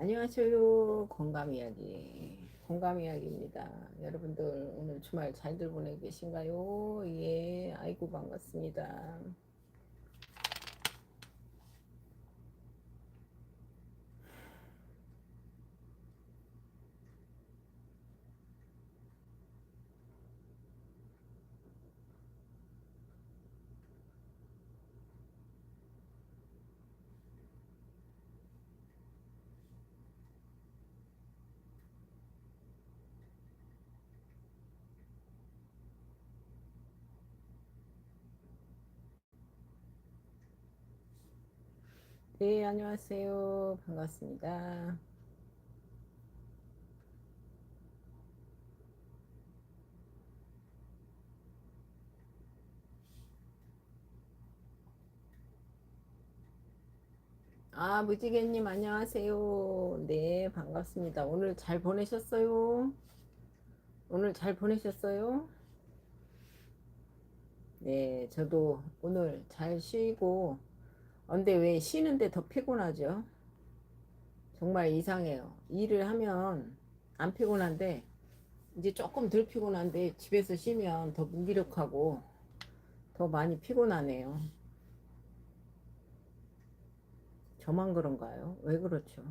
안녕하세요. 공감 이야기. 공감 이야기입니다. 여러분들 오늘 주말 잘들 보내고 계신가요? 예, 아이고 반갑습니다. 네, 안녕하세요. 반갑습니다. 아, 무지개님 안녕하세요. 네, 반갑습니다. 오늘 잘 보내셨어요? 오늘 잘 보내셨어요? 네, 저도 오늘 잘 쉬고, 근데 왜 쉬는데 더 피곤하죠? 정말 이상해요. 일을 하면 안 피곤한데, 이제 조금 덜 피곤한데, 집에서 쉬면 더 무기력하고, 더 많이 피곤하네요. 저만 그런가요? 왜 그렇죠?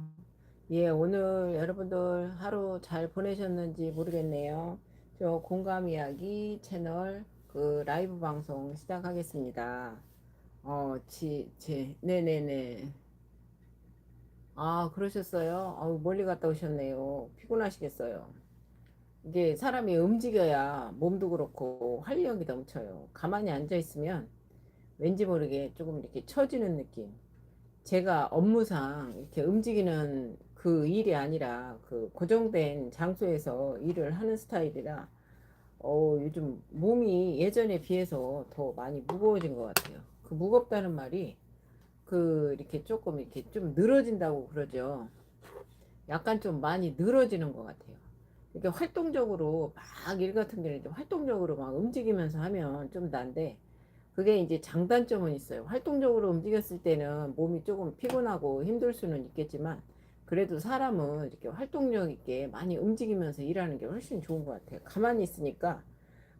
예, 오늘 여러분들 하루 잘 보내셨는지 모르겠네요. 저 공감 이야기 채널 그 라이브 방송 시작하겠습니다. 어, 지, 제, 네네네. 아, 그러셨어요? 아우, 멀리 갔다 오셨네요. 피곤하시겠어요. 이게 사람이 움직여야 몸도 그렇고 활력이 넘쳐요. 가만히 앉아 있으면 왠지 모르게 조금 이렇게 처지는 느낌. 제가 업무상 이렇게 움직이는 그 일이 아니라 그 고정된 장소에서 일을 하는 스타일이라 어, 요즘 몸이 예전에 비해서 더 많이 무거워진 것 같아요. 그 무겁다는 말이 그 이렇게 조금 이렇게 좀 늘어진다고 그러죠. 약간 좀 많이 늘어지는 것 같아요. 이렇게 활동적으로 막 일 같은 경우는 좀 활동적으로 막 움직이면서 하면 좀 난데 그게 이제 장단점은 있어요. 활동적으로 움직였을 때는 몸이 조금 피곤하고 힘들 수는 있겠지만 그래도 사람은 이렇게 활동력 있게 많이 움직이면서 일하는 게 훨씬 좋은 것 같아요. 가만히 있으니까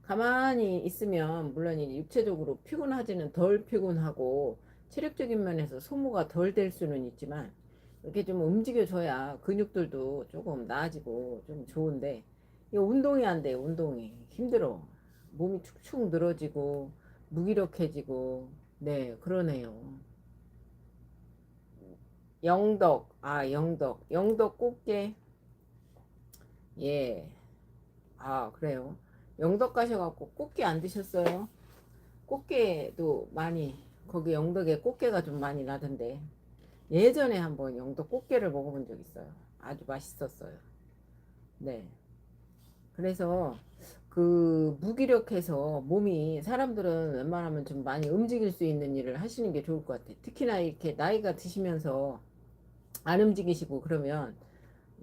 가만히 있으면 물론 이제 육체적으로 피곤하지는 덜 피곤하고 체력적인 면에서 소모가 덜 될 수는 있지만 이렇게 좀 움직여줘야 근육들도 조금 나아지고 좀 좋은데 이 운동이 안 돼요. 운동이 힘들어. 몸이 축축 늘어지고 무기력해지고 네 그러네요. 영덕 아 영덕 영덕 꽃게 예아 그래요 영덕 가셔갖고 꽃게 안 드셨어요? 꽃게도 많이 거기 영덕에 꽃게가 좀 많이 나던데 예전에 한번 영덕 꽃게를 먹어본 적 있어요 아주 맛있었어요 네 그래서 그 무기력해서 몸이 사람들은 웬만하면 좀 많이 움직일 수 있는 일을 하시는 게 좋을 것 같아요. 특히나 이렇게 나이가 드시면서 안 움직이시고 그러면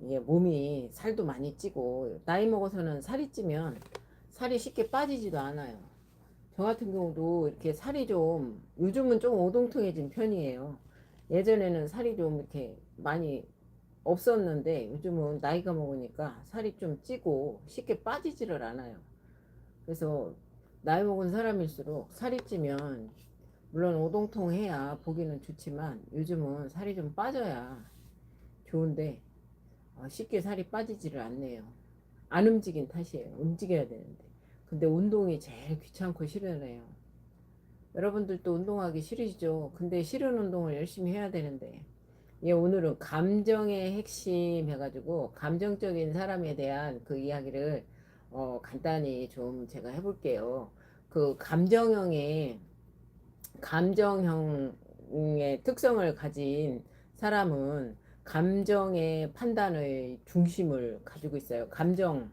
이게 몸이 살도 많이 찌고 나이 먹어서는 살이 찌면 살이 쉽게 빠지지도 않아요. 저 같은 경우도 이렇게 살이 좀 요즘은 좀 오동통해진 편이에요. 예전에는 살이 좀 이렇게 많이 없었는데 요즘은 나이가 먹으니까 살이 좀 찌고 쉽게 빠지지를 않아요. 그래서 나이 먹은 사람일수록 살이 찌면 물론 오동통해야 보기는 좋지만 요즘은 살이 좀 빠져야 좋은데 어, 쉽게 살이 빠지지를 않네요. 안 움직인 탓이에요. 움직여야 되는데. 근데 운동이 제일 귀찮고 싫으네요. 여러분들도 운동하기 싫으시죠? 근데 싫은 운동을 열심히 해야 되는데 예, 오늘은 감정의 핵심 해가지고 감정적인 사람에 대한 그 이야기를 어, 간단히 좀 제가 해볼게요. 그 감정형의 감정형의 특성을 가진 사람은 감정의 판단의 중심을 가지고 있어요. 감정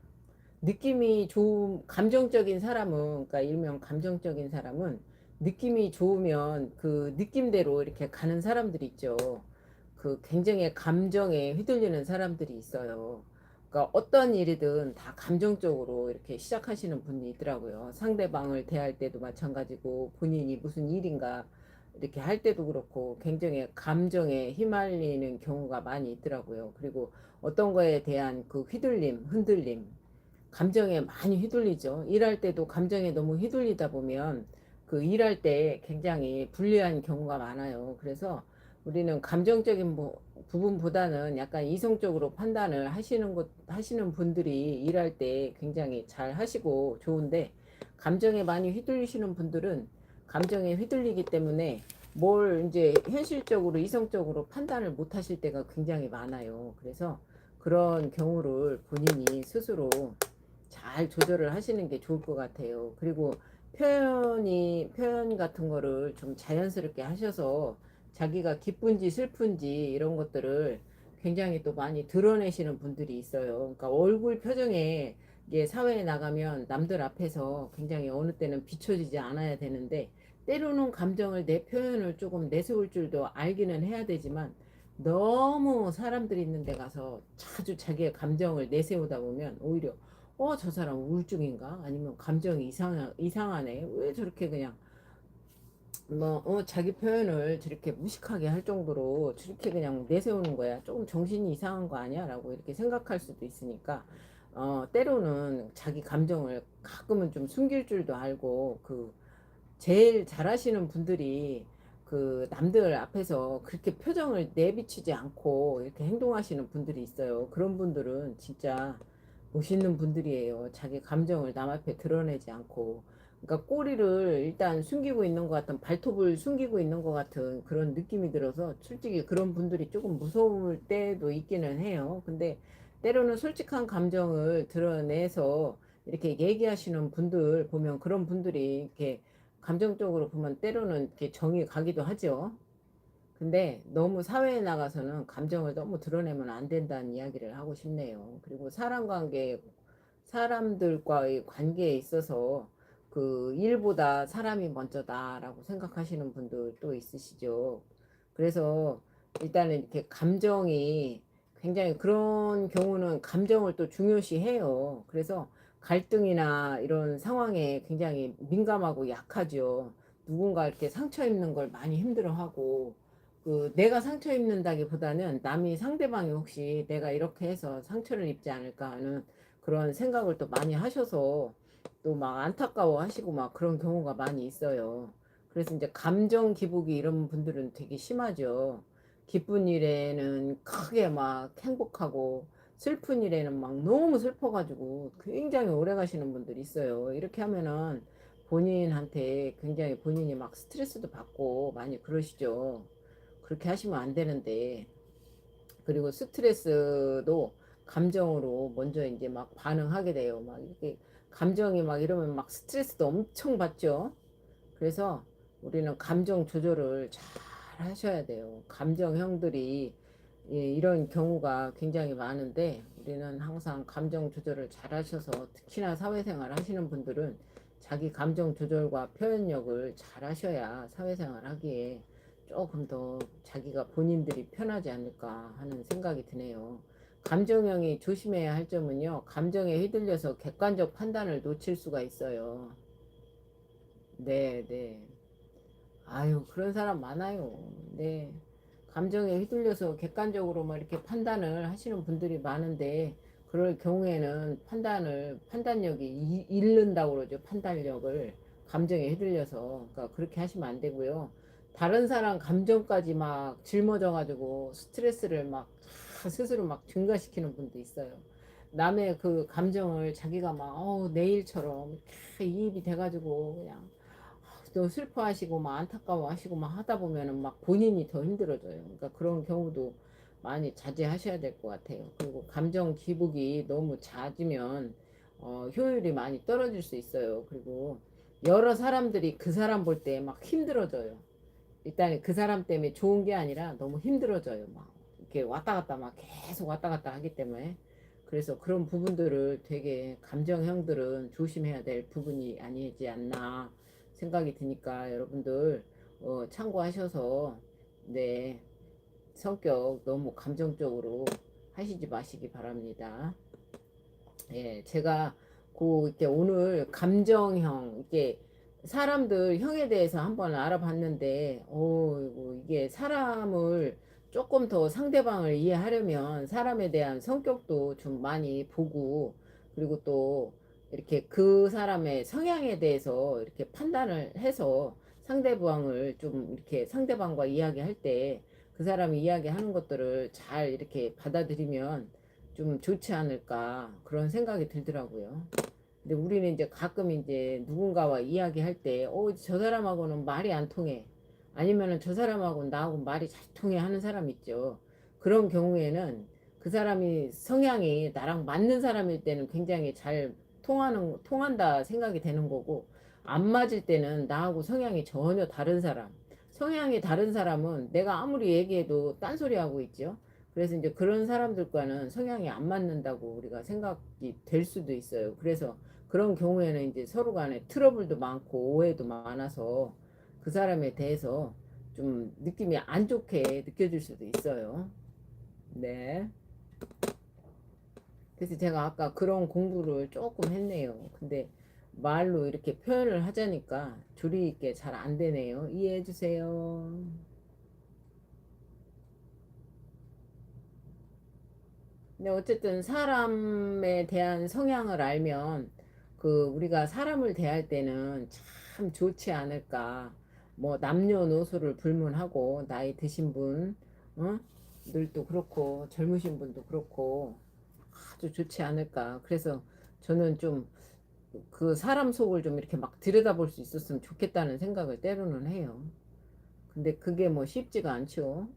느낌이 좋은 감정적인 사람은 그러니까 일명 감정적인 사람은 느낌이 좋으면 그 느낌대로 이렇게 가는 사람들이 있죠. 그 굉장히 감정에 휘둘리는 사람들이 있어요. 그러니까 어떤 일이든 다 감정적으로 이렇게 시작하시는 분이 있더라고요. 상대방을 대할 때도 마찬가지고 본인이 무슨 일인가 이렇게 할 때도 그렇고 굉장히 감정에 휘말리는 경우가 많이 있더라고요. 그리고 어떤 거에 대한 그 휘둘림, 흔들림, 감정에 많이 휘둘리죠. 일할 때도 감정에 너무 휘둘리다 보면 그 일할 때 굉장히 불리한 경우가 많아요. 그래서 우리는 감정적인 부- 부분보다는 약간 이성적으로 판단을 하시는 것 하시는 분들이 일할 때 굉장히 잘 하시고 좋은데 감정에 많이 휘둘리시는 분들은 감정에 휘둘리기 때문에 뭘 이제 현실적으로 이성적으로 판단을 못 하실 때가 굉장히 많아요. 그래서 그런 경우를 본인이 스스로 잘 조절을 하시는 게 좋을 것 같아요. 그리고 표현이 표현 같은 거를 좀 자연스럽게 하셔서 자기가 기쁜지 슬픈지 이런 것들을 굉장히 또 많이 드러내시는 분들이 있어요. 그러니까 얼굴 표정에 이게 사회에 나가면 남들 앞에서 굉장히 어느 때는 비춰지지 않아야 되는데 때로는 감정을 내 표현을 조금 내세울 줄도 알기는 해야 되지만 너무 사람들이 있는 데 가서 자주 자기의 감정을 내세우다 보면 오히려 어 저 사람 우울증인가 아니면 감정이 이상 이상하네 왜 저렇게 그냥 뭐, 어, 자기 표현을 저렇게 무식하게 할 정도로 저렇게 그냥 내세우는 거야. 조금 정신이 이상한 거 아니야? 라고 이렇게 생각할 수도 있으니까, 어, 때로는 자기 감정을 가끔은 좀 숨길 줄도 알고, 그, 제일 잘하시는 분들이 그 남들 앞에서 그렇게 표정을 내비치지 않고 이렇게 행동하시는 분들이 있어요. 그런 분들은 진짜 멋있는 분들이에요. 자기 감정을 남 앞에 드러내지 않고. 그러니까 꼬리를 일단 숨기고 있는 것 같은 발톱을 숨기고 있는 것 같은 그런 느낌이 들어서 솔직히 그런 분들이 조금 무서울 때도 있기는 해요. 근데 때로는 솔직한 감정을 드러내서 이렇게 얘기하시는 분들 보면 그런 분들이 이렇게 감정적으로 보면 때로는 이렇게 정이 가기도 하죠. 근데 너무 사회에 나가서는 감정을 너무 드러내면 안 된다는 이야기를 하고 싶네요. 그리고 사람 관계, 사람들과의 관계에 있어서 그 일보다 사람이 먼저다라고 생각하시는 분들도 있으시죠. 그래서 일단은 이렇게 감정이 굉장히 그런 경우는 감정을 또 중요시 해요. 그래서 갈등이나 이런 상황에 굉장히 민감하고 약하죠. 누군가 이렇게 상처 입는 걸 많이 힘들어하고 그 내가 상처 입는다기보다는 남이 상대방이 혹시 내가 이렇게 해서 상처를 입지 않을까 하는 그런 생각을 또 많이 하셔서 또 막 안타까워 하시고 막 그런 경우가 많이 있어요. 그래서 이제 감정 기복이 이런 분들은 되게 심하죠. 기쁜 일에는 크게 막 행복하고 슬픈 일에는 막 너무 슬퍼가지고 굉장히 오래 가시는 분들이 있어요. 이렇게 하면은 본인한테 굉장히 본인이 막 스트레스도 받고 많이 그러시죠. 그렇게 하시면 안 되는데 그리고 스트레스도 감정으로 먼저 이제 막 반응하게 돼요. 막 이렇게 감정이 막 이러면 막 스트레스도 엄청 받죠. 그래서 우리는 감정 조절을 잘 하셔야 돼요. 감정형들이 예, 이런 경우가 굉장히 많은데 우리는 항상 감정 조절을 잘 하셔서 특히나 사회생활 하시는 분들은 자기 감정 조절과 표현력을 잘 하셔야 사회생활 하기에 조금 더 자기가 본인들이 편하지 않을까 하는 생각이 드네요. 감정형이 조심해야 할 점은요. 감정에 휘둘려서 객관적 판단을 놓칠 수가 있어요. 네, 네. 아유, 그런 사람 많아요. 네. 감정에 휘둘려서 객관적으로 막 이렇게 판단을 하시는 분들이 많은데, 그럴 경우에는 판단을, 판단력이 이- 잃는다고 그러죠. 판단력을. 감정에 휘둘려서. 그러니까 그렇게 하시면 안 되고요. 다른 사람 감정까지 막 짊어져가지고 스트레스를 막 스스로 막 증가시키는 분도 있어요. 남의 그 감정을 자기가 막, 어우, 내일처럼 이입이 돼가지고 그냥 또 슬퍼하시고 막 안타까워하시고 막 하다 보면은 막 본인이 더 힘들어져요. 그러니까 그런 경우도 많이 자제하셔야 될 것 같아요. 그리고 감정 기복이 너무 잦으면 어, 효율이 많이 떨어질 수 있어요. 그리고 여러 사람들이 그 사람 볼 때 막 힘들어져요. 일단 그 사람 때문에 좋은 게 아니라 너무 힘들어져요. 막 이렇게 왔다 갔다 막 계속 왔다 갔다 하기 때문에 그래서 그런 부분들을 되게 감정형들은 조심해야 될 부분이 아니지 않나 생각이 드니까 여러분들 어, 참고하셔서 네 성격 너무 감정적으로 하시지 마시기 바랍니다. 예, 제가 그 이렇게 오늘 감정형 이렇게 사람들 형에 대해서 한번 알아봤는데, 오, 이게 사람을 조금 더 상대방을 이해하려면 사람에 대한 성격도 좀 많이 보고, 그리고 또 이렇게 그 사람의 성향에 대해서 이렇게 판단을 해서 상대방을 좀 이렇게 상대방과 이야기할 때 그 사람이 이야기하는 것들을 잘 이렇게 받아들이면 좀 좋지 않을까 그런 생각이 들더라고요. 근데 우리는 이제 가끔 이제 누군가와 이야기할 때, 어, 저 사람하고는 말이 안 통해. 아니면은 저 사람하고 나하고 말이 잘 통해 하는 사람 있죠. 그런 경우에는 그 사람이 성향이 나랑 맞는 사람일 때는 굉장히 잘 통하는, 통한다 생각이 되는 거고, 안 맞을 때는 나하고 성향이 전혀 다른 사람. 성향이 다른 사람은 내가 아무리 얘기해도 딴소리 하고 있죠. 그래서 이제 그런 사람들과는 성향이 안 맞는다고 우리가 생각이 될 수도 있어요. 그래서 그런 경우에는 이제 서로 간에 트러블도 많고 오해도 많아서 그 사람에 대해서 좀 느낌이 안 좋게 느껴질 수도 있어요. 네. 그래서 제가 아까 그런 공부를 조금 했네요. 근데 말로 이렇게 표현을 하자니까 조리 있게 잘 안 되네요. 이해해 주세요. 근데 어쨌든 사람에 대한 성향을 알면 그 우리가 사람을 대할 때는 참 좋지 않을까. 뭐 남녀노소를 불문하고 나이 드신 분, 어? 들도 그렇고 젊으신 분도 그렇고 아주 좋지 않을까. 그래서 저는 좀 그 사람 속을 좀 이렇게 막 들여다볼 수 있었으면 좋겠다는 생각을 때로는 해요. 근데 그게 뭐 쉽지가 않죠.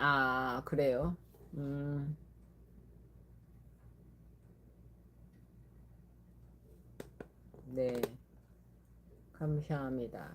아, 그래요. 음, 네. 감사합니다.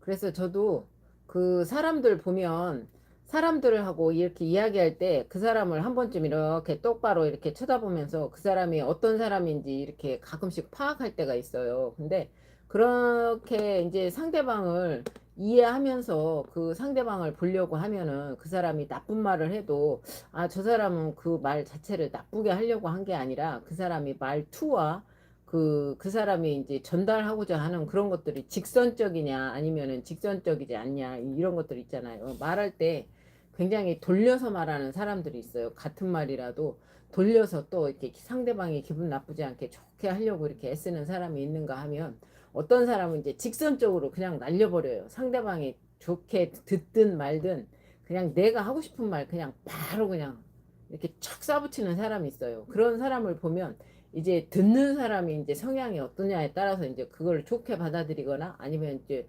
그래서 저도 그 사람들 보면 사람들하고 이렇게 이야기할 때 그 사람을 한 번쯤 이렇게 똑바로 이렇게 쳐다보면서 그 사람이 어떤 사람인지 이렇게 가끔씩 파악할 때가 있어요. 근데 그렇게 이제 상대방을 이해하면서 그 상대방을 보려고 하면은 그 사람이 나쁜 말을 해도 아, 저 사람은 그 말 자체를 나쁘게 하려고 한 게 아니라 그 사람이 말투와 그, 그 사람이 이제 전달하고자 하는 그런 것들이 직선적이냐 아니면은 직선적이지 않냐 이런 것들 있잖아요. 말할 때 굉장히 돌려서 말하는 사람들이 있어요. 같은 말이라도 돌려서 또 이렇게 상대방이 기분 나쁘지 않게 좋게 하려고 이렇게 애쓰는 사람이 있는가 하면 어떤 사람은 이제 직선적으로 그냥 날려버려요. 상대방이 좋게 듣든 말든 그냥 내가 하고 싶은 말 그냥 바로 그냥 이렇게 촥 쏴붙이는 사람이 있어요. 그런 사람을 보면 이제 듣는 사람이 이제 성향이 어떠냐에 따라서 이제 그걸 좋게 받아들이거나 아니면 이제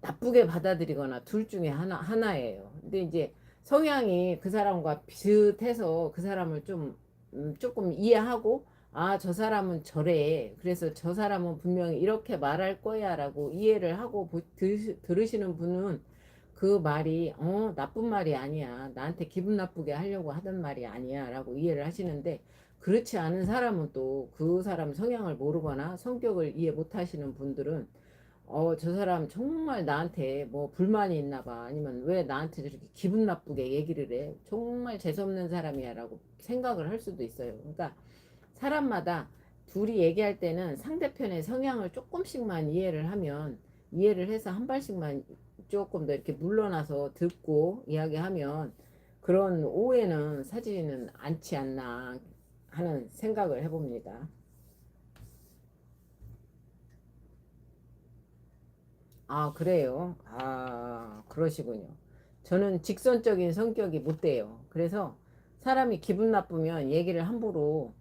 나쁘게 받아들이거나 둘 중에 하나 하나예요. 근데 이제 성향이 그 사람과 비슷해서 그 사람을 좀 음, 조금 이해하고 아, 저 사람은 저래. 그래서 저 사람은 분명히 이렇게 말할 거야 라고 이해를 하고 보, 들, 들으시는 분은 그 말이 어, 나쁜 말이 아니야. 나한테 기분 나쁘게 하려고 하던 말이 아니야 라고 이해를 하시는데 그렇지 않은 사람은 또 그 사람 성향을 모르거나 성격을 이해 못 하시는 분들은 어, 저 사람 정말 나한테 뭐 불만이 있나 봐. 아니면 왜 나한테 저렇게 기분 나쁘게 얘기를 해. 정말 재수없는 사람이야 라고 생각을 할 수도 있어요. 그러니까 사람마다 둘이 얘기할 때는 상대편의 성향을 조금씩만 이해를 하면 이해를 해서 한 발씩만 조금 더 이렇게 물러나서 듣고 이야기하면 그런 오해는 사지는 않지 않나 하는 생각을 해봅니다. 아, 그래요? 아, 그러시군요. 저는 직선적인 성격이 못 돼요. 그래서 사람이 기분 나쁘면 얘기를 함부로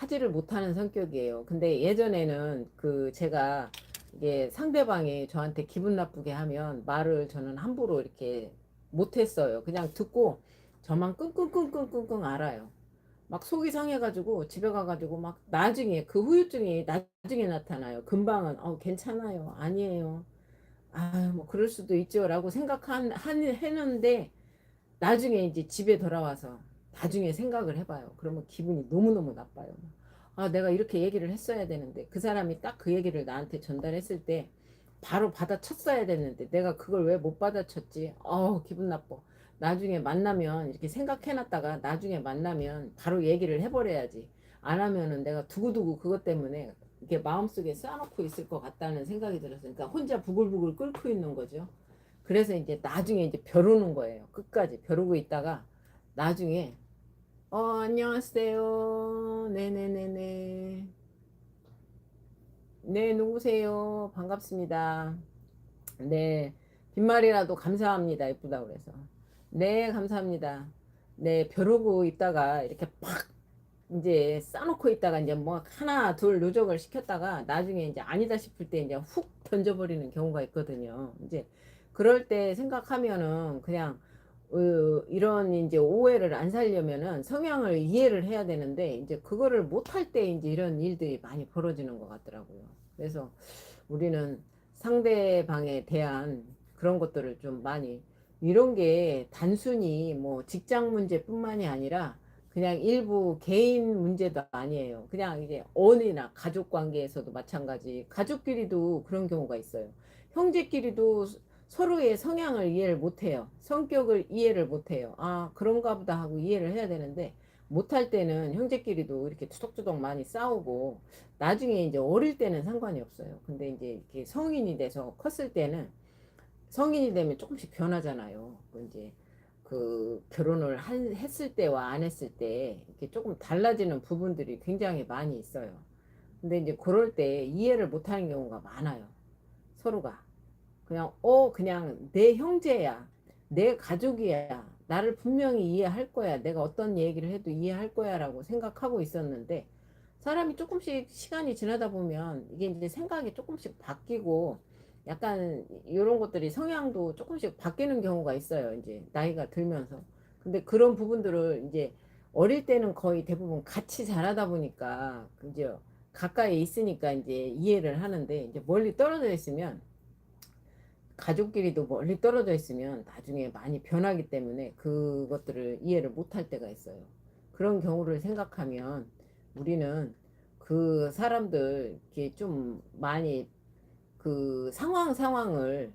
하지를 못하는 성격이에요. 근데 예전에는 그 제가 이게 상대방이 저한테 기분 나쁘게 하면 말을 저는 함부로 이렇게 못했어요. 그냥 듣고 저만 끙끙끙끙끙끙 알아요. 막 속이 상해가지고 집에 가가지고 막 나중에 그 후유증이 나중에 나타나요. 금방은 어 괜찮아요. 아니에요. 아뭐 그럴 수도 있죠라고 생각한 한 했는데 나중에 이제 집에 돌아와서 나중에 생각을 해봐요. 그러면 기분이 너무너무 나빠요. 아, 내가 이렇게 얘기를 했어야 되는데 그 사람이 딱 그 얘기를 나한테 전달했을 때 바로 받아쳤어야 됐는데 내가 그걸 왜 못 받아쳤지? 어우, 기분 나빠. 나중에 만나면 이렇게 생각해놨다가 나중에 만나면 바로 얘기를 해버려야지. 안 하면은 내가 두고두고 그것 때문에 이렇게 마음속에 쌓아놓고 있을 것 같다는 생각이 들었어요. 그러니까 혼자 부글부글 끓고 있는 거죠. 그래서 이제 나중에 이제 벼르는 거예요. 끝까지 벼르고 있다가 나중에 어 안녕하세요. 네네네네. 네 누구세요? 반갑습니다. 네 빈말이라도 감사합니다. 예쁘다 그래서 네 감사합니다. 네 벼르고 있다가 이렇게 팍 이제 싸놓고 있다가 이제 뭐 하나 둘 누적을 시켰다가 나중에 이제 아니다 싶을 때 이제 훅 던져버리는 경우가 있거든요. 이제 그럴 때 생각하면은 그냥 어, 이런 이제 오해를 안 살려면은 성향을 이해를 해야 되는데 이제 그거를 못할 때 이제 이런 일들이 많이 벌어지는 것 같더라고요. 그래서 우리는 상대방에 대한 그런 것들을 좀 많이 이런 게 단순히 뭐 직장 문제뿐만이 아니라 그냥 일부 개인 문제도 아니에요. 그냥 이제 언이나 가족 관계에서도 마찬가지. 가족끼리도 그런 경우가 있어요. 형제끼리도 서로의 성향을 이해를 못해요. 성격을 이해를 못해요. 아, 그런가 보다 하고 이해를 해야 되는데, 못할 때는 형제끼리도 이렇게 투덕투덕 많이 싸우고, 나중에 이제 어릴 때는 상관이 없어요. 근데 이제 이렇게 성인이 돼서 컸을 때는, 성인이 되면 조금씩 변하잖아요. 그 이제 그 결혼을 한, 했을 때와 안 했을 때 이렇게 조금 달라지는 부분들이 굉장히 많이 있어요. 근데 이제 그럴 때 이해를 못하는 경우가 많아요. 서로가. 그냥 어 그냥 내 형제야 내 가족이야 나를 분명히 이해할 거야 내가 어떤 얘기를 해도 이해할 거야 라고 생각하고 있었는데 사람이 조금씩 시간이 지나다 보면 이게 이제 생각이 조금씩 바뀌고 약간 이런 것들이 성향도 조금씩 바뀌는 경우가 있어요 이제 나이가 들면서. 근데 그런 부분들을 이제 어릴 때는 거의 대부분 같이 자라다 보니까 이제 가까이 있으니까 이제 이해를 하는데 이제 멀리 떨어져 있으면 가족끼리도 멀리 떨어져 있으면 나중에 많이 변하기 때문에 그것들을 이해를 못할 때가 있어요. 그런 경우를 생각하면 우리는 그 사람들 이렇게 좀 많이 그 상황 상황을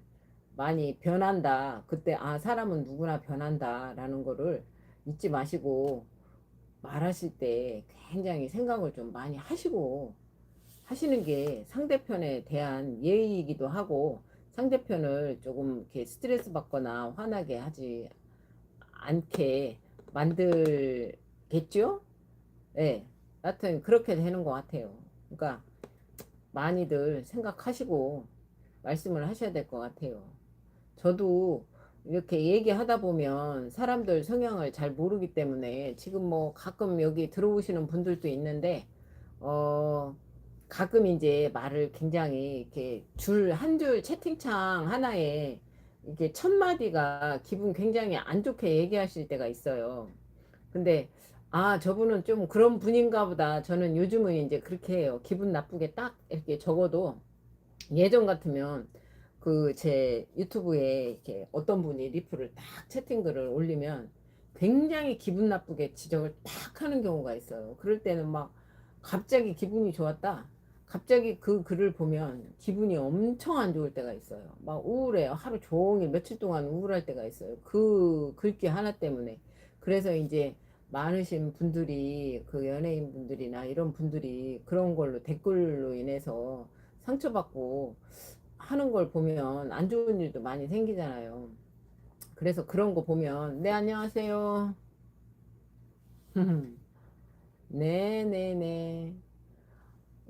많이 변한다. 그때 아 사람은 누구나 변한다라는 거를 잊지 마시고 말하실 때 굉장히 생각을 좀 많이 하시고 하시는 게 상대편에 대한 예의이기도 하고 상대편을 조금 이렇게 스트레스 받거나 화나게 하지 않게 만들겠죠? 예. 네, 하여튼 그렇게 되는 것 같아요. 그러니까 많이들 생각하시고 말씀을 하셔야 될 것 같아요. 저도 이렇게 얘기하다 보면 사람들 성향을 잘 모르기 때문에 지금 뭐 가끔 여기 들어오시는 분들도 있는데 어 가끔 이제 말을 굉장히 이렇게 줄 한 줄 채팅창 하나에 이게 첫 마디가 기분 굉장히 안 좋게 얘기하실 때가 있어요. 근데 아 저분은 좀 그런 분인가 보다. 저는 요즘은 이제 그렇게 해요. 기분 나쁘게 딱 이렇게 적어도 예전 같으면 그 제 유튜브에 이렇게 어떤 분이 리플을 딱 채팅글을 올리면 굉장히 기분 나쁘게 지적을 딱 하는 경우가 있어요. 그럴 때는 막 갑자기 기분이 좋았다. 갑자기 그 글을 보면 기분이 엄청 안 좋을 때가 있어요. 막 우울해요. 하루 종일 며칠 동안 우울할 때가 있어요. 그 글귀 하나 때문에. 그래서 이제 많으신 분들이 그 연예인 분들이나 이런 분들이 그런 걸로 댓글로 인해서 상처받고 하는 걸 보면 안 좋은 일도 많이 생기잖아요. 그래서 그런 거 보면 네 안녕하세요. 네 네 네.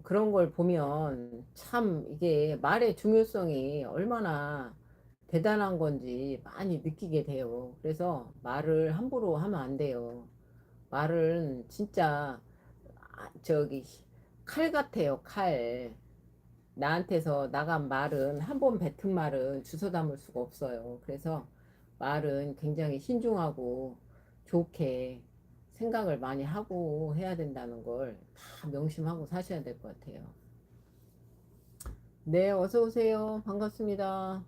그런 걸 보면 참 이게 말의 중요성이 얼마나 대단한 건지 많이 느끼게 돼요. 그래서 말을 함부로 하면 안 돼요. 말은 진짜 아, 저기 칼 같아요. 칼. 나한테서 나간 말은 한 번 뱉은 말은 주워 담을 수가 없어요. 그래서 말은 굉장히 신중하고 좋게 생각을 많이 하고 해야 된다는 걸 다 명심하고 사셔야 될 것 같아요. 네, 어서 오세요. 반갑습니다.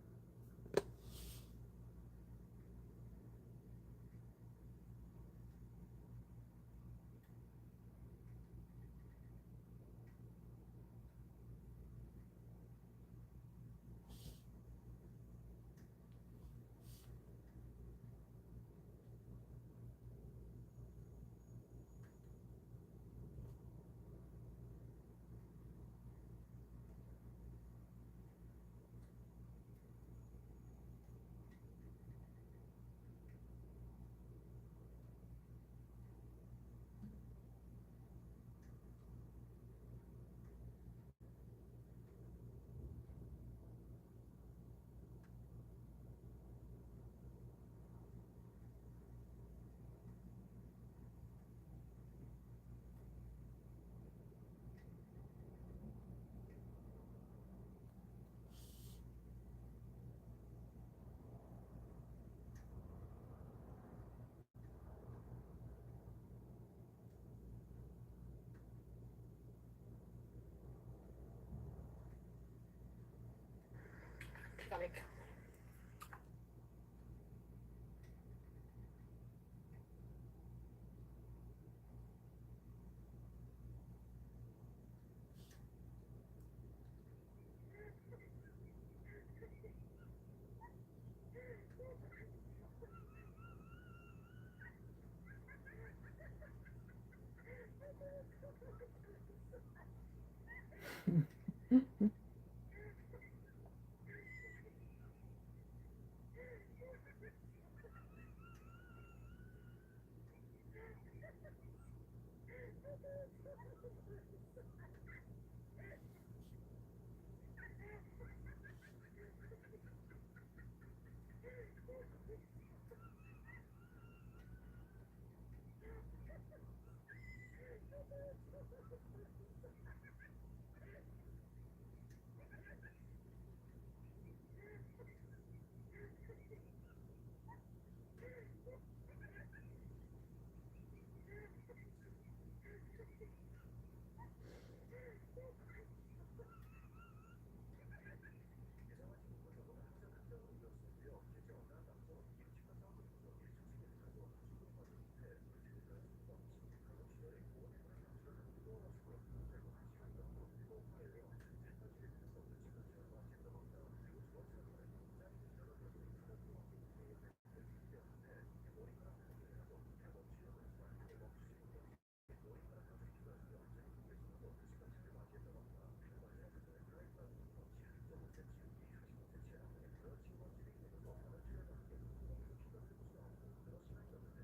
기가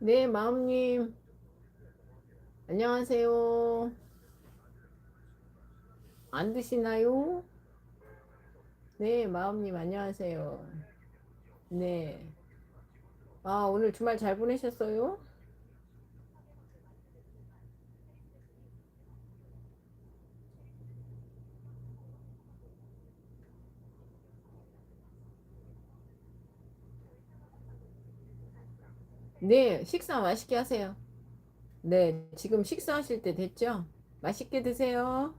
네, 마음님. 안녕하세요. 안 드시나요? 네, 마음님, 안녕하세요. 네. 아, 오늘 주말 잘 보내셨어요? 네, 식사 맛있게 하세요. 네, 지금 식사하실 때 됐죠? 맛있게 드세요.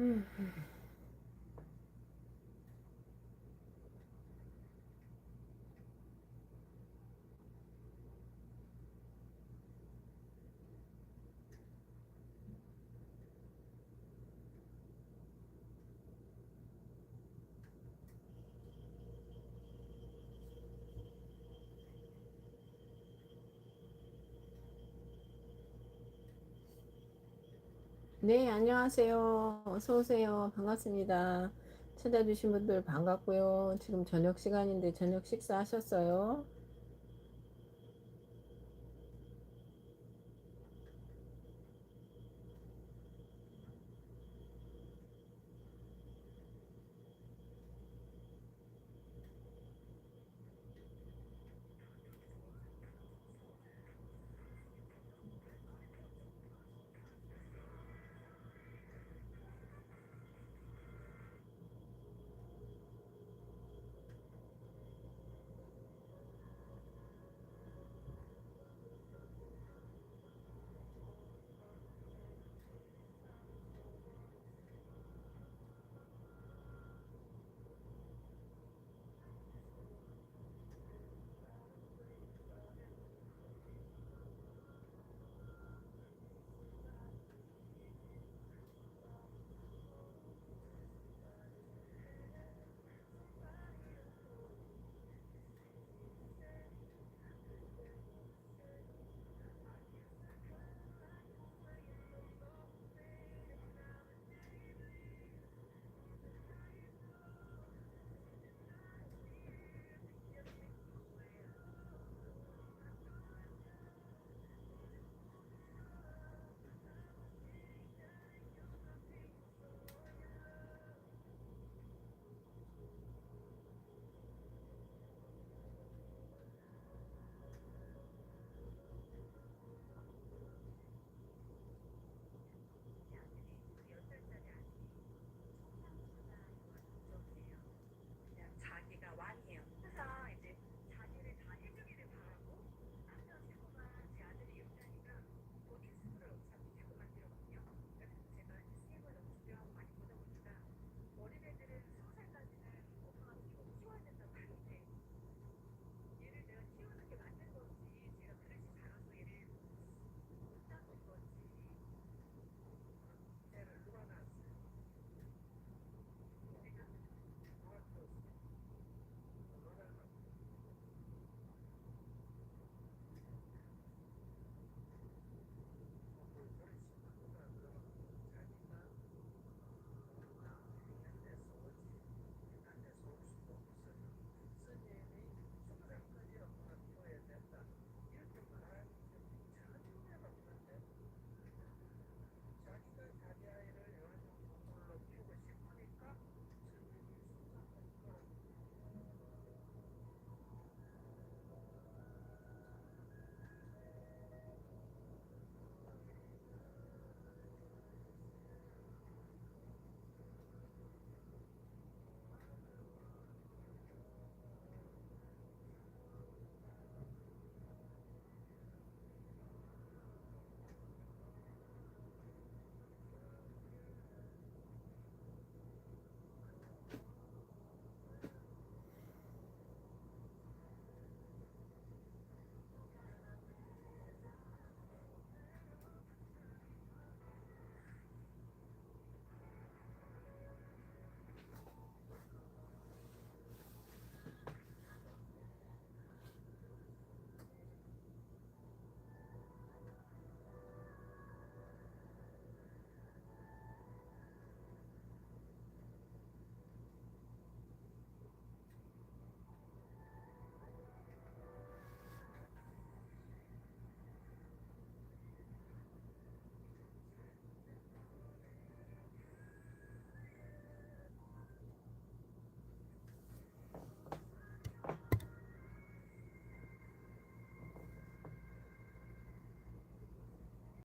Mm-hmm. 네, 안녕하세요. 어서 오세요. 반갑습니다. 찾아주신 분들 반갑고요. 지금 저녁 시간인데 저녁 식사 하셨어요?